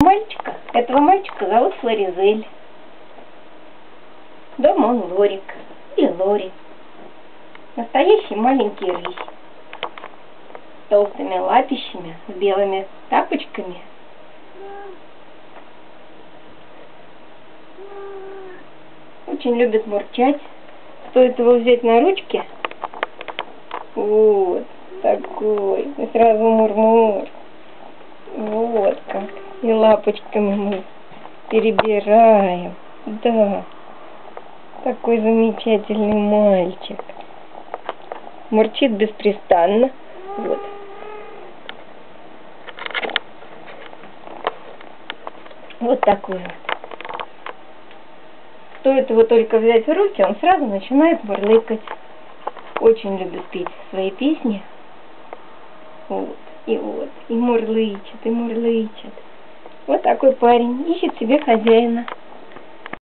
Мальчика, этого мальчика зовут Флоризель. Дома он Лорик или Лори. Настоящий маленький рысь. С толстыми лапищами, с белыми тапочками. Очень любит мурчать. Стоит его взять на ручки. Вот такой. И сразу мурмур. Как. И лапочками мы перебираем. Да. Такой замечательный мальчик. Мурчит беспрестанно. Вот. Вот такой вот. Стоит его только взять в руки, он сразу начинает мурлыкать. Очень любит петь свои песни. Вот, и вот, и мурлычет, и мурлычет. Такой парень ищет себе хозяина.